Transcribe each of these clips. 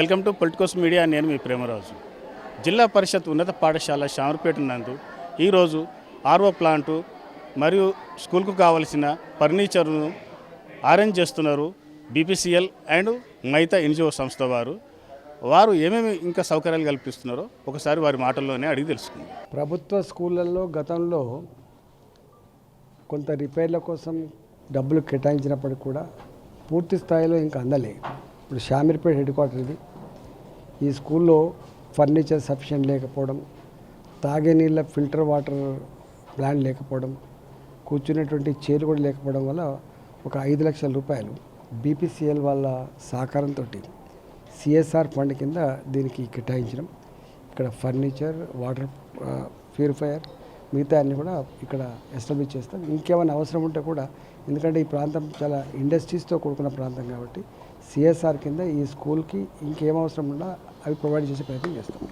Welcome to Politicos media. నేను మీ ప్రేమరాజు. జిల్లా పరిషత్ ఉన్నత పాఠశాల శామర్పేట నందు ఈరోజు ఆర్ఓ ప్లాంటు మరియు స్కూల్కు కావలసిన ఫర్నిచర్ను అరేంజ్ చేస్తున్నారు బీపీసీఎల్ అండ్ మైతా ఎన్జిఓ సంస్థ వారు. వారు ఏమేమి ఇంకా సౌకర్యాలు కల్పిస్తున్నారో ఒకసారి వారి మాటల్లోనే అడిగి తెలుసుకుందాం. ప్రభుత్వ స్కూళ్ళల్లో గతంలో కొంత రిపేర్ల కోసం డబ్బులు కేటాయించినప్పటికి కూడా పూర్తి స్థాయిలో ఇంకా అందలే. ఇప్పుడు షామీర్పేట హెడ్ క్వార్టర్ ఇది ఈ స్కూల్లో ఫర్నిచర్ సఫిషియెంట్ లేకపోవడం తాగే నీళ్ళ ఫిల్టర్ వాటర్ ప్లాంట్ లేకపోవడం కూర్చునేటువంటి చైర్ కూడా లేకపోవడం వల్ల ఒక ఐదు లక్షల రూపాయలు బీపీసీఎల్ వాళ్ళ సహకారంతో సిఎస్ఆర్ ఫండ్ కింద దీనికి కేటాయించడం ఇక్కడ ఫర్నిచర్ వాటర్ ప్యూరిఫైయర్ మిగతా అన్ని కూడా ఇక్కడ ఎస్టాబ్లిష్ చేస్తాం. ఇంకేమైనా అవసరం ఉంటే కూడా ఎందుకంటే ఈ ప్రాంతం చాలా ఇండస్ట్రీస్తో కూడుకున్న ప్రాంతం కాబట్టి సిఎస్ఆర్ కింద ఈ స్కూల్కి ఇంకేం అవసరం ఉన్నా అవి ప్రొవైడ్ చేసే ప్రయత్నం చేస్తాం.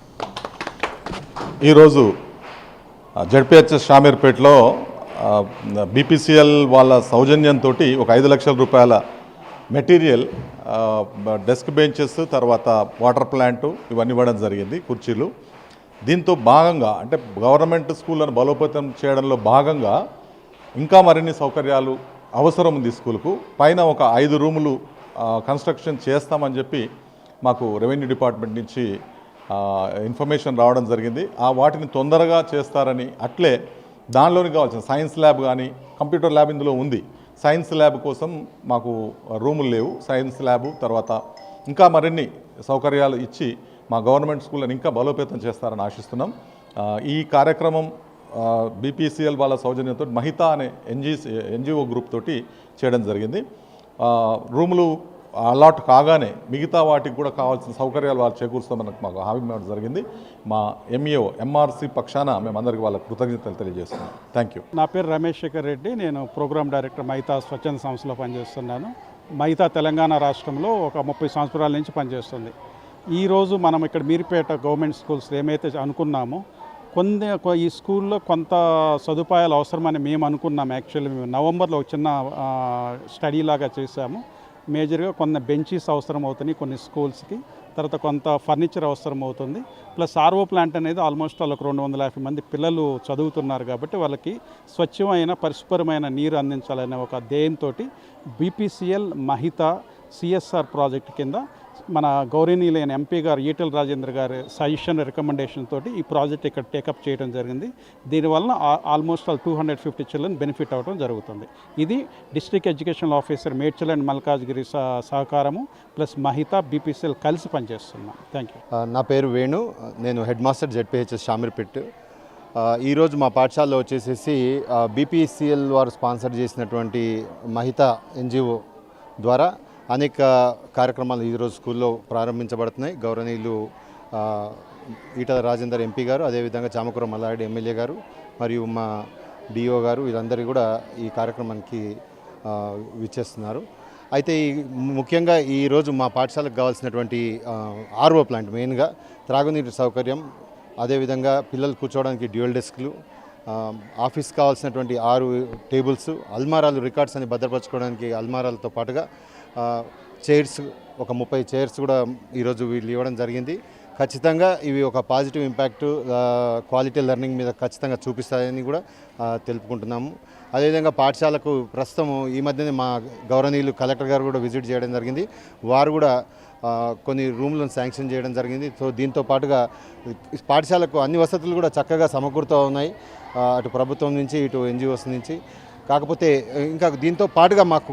ఈరోజు జడ్పిహెచ్ఎస్ షామీర్పేటలో బీపీసీఎల్ వాళ్ళ సౌజన్యంతో ఒక ఐదు లక్షల రూపాయల మెటీరియల్ డెస్క్ బెంచెస్ తర్వాత వాటర్ ప్లాంటు ఇవన్నీ ఇవ్వడం జరిగింది కుర్చీలు. దీంతో భాగంగా అంటే గవర్నమెంట్ స్కూళ్ళను బలోపేతం చేయడంలో భాగంగా ఇంకా మరిన్ని సౌకర్యాలు అవసరం ఉంది స్కూల్కు. పైన ఒక ఐదు రూములు కన్స్ట్రక్షన్ చేస్తామని చెప్పి మాకు రెవెన్యూ డిపార్ట్మెంట్ నుంచి ఇన్ఫర్మేషన్ రావడం జరిగింది. ఆ వాటిని తొందరగా చేస్తారని అట్లే దానిలోని కావాల్సిన సైన్స్ ల్యాబ్ కానీ కంప్యూటర్ ల్యాబ్ ఇందులో ఉంది. సైన్స్ ల్యాబ్ కోసం మాకు రూములు లేవు. సైన్స్ ల్యాబ్ తర్వాత ఇంకా మరిన్ని సౌకర్యాలు ఇచ్చి మా గవర్నమెంట్ స్కూళ్ళని ఇంకా బలోపేతం చేస్తారని ఆశిస్తున్నాం. ఈ కార్యక్రమం బీపీసీఎల్ వాళ్ళ సౌజన్యంతో మహితా అనే ఎన్జీ ఎన్జిఓ గ్రూప్ తోటి చేయడం జరిగింది. రూములు అలాట్ కాగానే మిగతా వాటికి కూడా కావాల్సిన సౌకర్యాలు వాళ్ళు చేకూరుస్తామని మాకు హామీ ఇవ్వడం జరిగింది. మా ఎంఈఓ ఎంఆర్సీ పక్షాన మేమందరికీ వాళ్ళ కృతజ్ఞతలు తెలియజేస్తున్నాం. థ్యాంక్ యూ నా పేరు రమేష్ శేఖర్ రెడ్డి. నేను ప్రోగ్రామ్ డైరెక్టర్ మైతా స్వచ్ఛంద సంస్థలో పనిచేస్తున్నాను. మైతా తెలంగాణ రాష్ట్రంలో ఒక ముప్పై సంవత్సరాల నుంచి పనిచేస్తుంది. ఈరోజు మనం ఇక్కడ మీరిపేట గవర్నమెంట్ స్కూల్స్ ఏమైతే అనుకున్నామో కొన్ని ఈ స్కూల్లో కొంత సదుపాయాలు అవసరమని మేము అనుకున్నాం యాక్చువల్లీ. మేము నవంబర్లో ఒక చిన్న స్టడీ లాగా చేశాము. మేజర్గా కొన్ని బెంచీస్ అవసరం అవుతున్నాయి కొన్ని స్కూల్స్కి. తర్వాత కొంత ఫర్నిచర్ అవసరం అవుతుంది. ప్లస్ ఆర్ఓ ప్లాంట్ అనేది ఆల్మోస్ట్ వాళ్ళకి రెండు వందల యాభై మంది పిల్లలు చదువుతున్నారు కాబట్టి వాళ్ళకి స్వచ్ఛమైన పరిశుభ్రమైన నీరు అందించాలనే ఒక ధ్యేయంతో బీపీసీఎల్ మహిత సిఎస్ఆర్ ప్రాజెక్ట్ కింద మన గౌరవనీయులైన ఎంపీ గారు ఈటల రాజేంద్ర గారి సజెషన్ రికమెండేషన్ తోటి ఈ ప్రాజెక్ట్ ఇక్కడ టేకప్ చేయడం జరిగింది. దీనివలన almost all two hundred fifty children benefit అవ్వడం జరుగుతుంది. ఇది district educational officer Medchal and Malkajgiri సహ- సహకారము ప్లస్ మహిత బీపీసీఎల్ కలిసి పనిచేస్తున్నాం. Thank you. నా పేరు వేణు. నేను హెడ్ మాస్టర్ జెడ్పిహెచ్ఎస్ షామీర్పేట్. ఈరోజు మా పాఠశాలలో వచ్చేసేసి బీపీసీఎల్ వారు స్పాన్సర్ చేసినటువంటి మహిత ఎన్జిఓ ద్వారా అనేక కార్యక్రమాలు ఈరోజు స్కూల్లో ప్రారంభించబడుతున్నాయి. గౌరవనీయులు ఈటల రాజేందర్ ఎంపీ గారు అదేవిధంగా చామకూర మల్లారెడ్డి ఎమ్మెల్యే గారు మరియు మా డిఓ గారు వీళ్ళందరూ కూడా ఈ కార్యక్రమానికి విచ్చేస్తున్నారు. అయితే ఈ ముఖ్యంగా ఈరోజు మా పాఠశాలకు కావాల్సినటువంటి ఆర్ఓ ప్లాంట్ మెయిన్గా త్రాగునీరు సౌకర్యం అదేవిధంగా పిల్లలు కూర్చోవడానికి డ్యూయల్ డెస్క్లు ఆఫీస్ కావాల్సినటువంటి ఆరు టేబుల్స్ అల్మారాలు రికార్డ్స్ అని భద్రపరచుకోవడానికి అల్మారాలతో పాటుగా చైర్స్ ఒక ముప్పై చైర్స్ కూడా ఈరోజు వీళ్ళు ఇవ్వడం జరిగింది. ఖచ్చితంగా ఇవి ఒక పాజిటివ్ ఇంపాక్ట్ క్వాలిటీ లెర్నింగ్ మీద ఖచ్చితంగా చూపిస్తాయని కూడా తెలుపుకుంటున్నాము. అదేవిధంగా పాఠశాలకు ప్రస్తుతం ఈ మధ్యనే మా గౌరవనీయులు కలెక్టర్ గారు కూడా విజిట్ చేయడం జరిగింది. వారు కూడా కొన్ని రూమ్లను శాంక్షన్ చేయడం జరిగింది. సో దీంతో పాటుగా పాఠశాలకు అన్ని వసతులు కూడా చక్కగా సమకూరుతూ ఉన్నాయి. అటు ప్రభుత్వం నుంచి ఇటు ఎన్జిఓస్ నుంచి. కాకపోతే ఇంకా దీంతో పాటుగా మాకు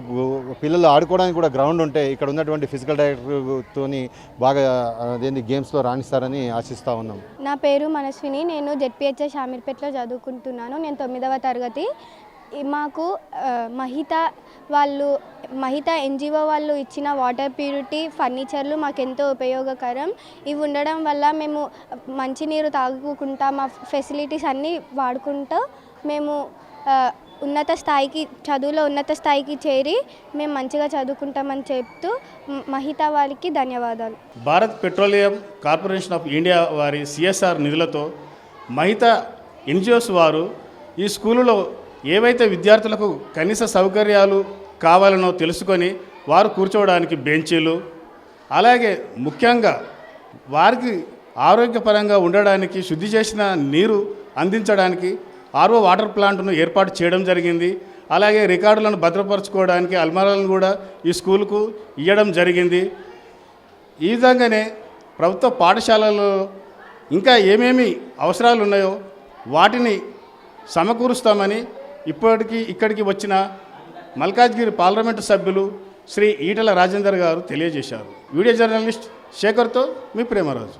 పిల్లలు ఆడుకోవడానికి కూడా గ్రౌండ్ ఉంటే ఇక్కడ ఉన్నటువంటి ఫిజికల్ డైరెక్టర్తోని బాగా అదేంటి గేమ్స్లో రాణిస్తారని ఆశిస్తూ ఉన్నాం. నా పేరు మనస్విని నేను జెడ్పిహెచ్ఎస్ షామీర్పేటలో చదువుకుంటున్నాను. నేను తొమ్మిదవ తరగతి. మాకు మహిత వాళ్ళు మహిత ఎన్జిఓ వాళ్ళు ఇచ్చిన వాటర్ ప్యూరిటీ ఫర్నిచర్లు మాకు ఎంతో ఉపయోగకరం. ఇవి ఉండడం వల్ల మేము మంచినీరు తాగుకుంటా మా ఫెసిలిటీస్ అన్నీ వాడుకుంటూ మేము ఉన్నత స్థాయికి చదువులో ఉన్నత స్థాయికి చేరి మేము మంచిగా చదువుకుంటామని చెప్తూ మహిత వారికి ధన్యవాదాలు. Bharat petroleum corporation of India వారి సిఎస్ఆర్ నిధులతో మహిత ఎన్జిఓస్ వారు ఈ స్కూలులో ఏవైతే విద్యార్థులకు కనీస సౌకర్యాలు కావాలనో తెలుసుకొని వారు కూర్చోవడానికి బెంచీలు అలాగే ముఖ్యంగా వారికి ఆరోగ్యపరంగా ఉండడానికి శుద్ధి చేసిన నీరు అందించడానికి ఆర్ఓ వాటర్ ప్లాంట్ను ఏర్పాటు చేయడం జరిగింది. అలాగే రికార్డులను భద్రపరచుకోవడానికి అల్మారాలను కూడా ఈ స్కూల్కు ఇవ్వడం జరిగింది. ఈ విధంగానే ప్రభుత్వ పాఠశాలలో ఇంకా ఏమేమి అవసరాలు ఉన్నాయో వాటిని సమకూరుస్తామని ఇప్పటికీ ఇక్కడికి వచ్చిన మల్కాజ్గిరి పార్లమెంటు సభ్యులు శ్రీ ఈటల రాజేందర్ గారు తెలియజేశారు. వీడియో జర్నలిస్ట్ శేఖర్తో మీ Premraju.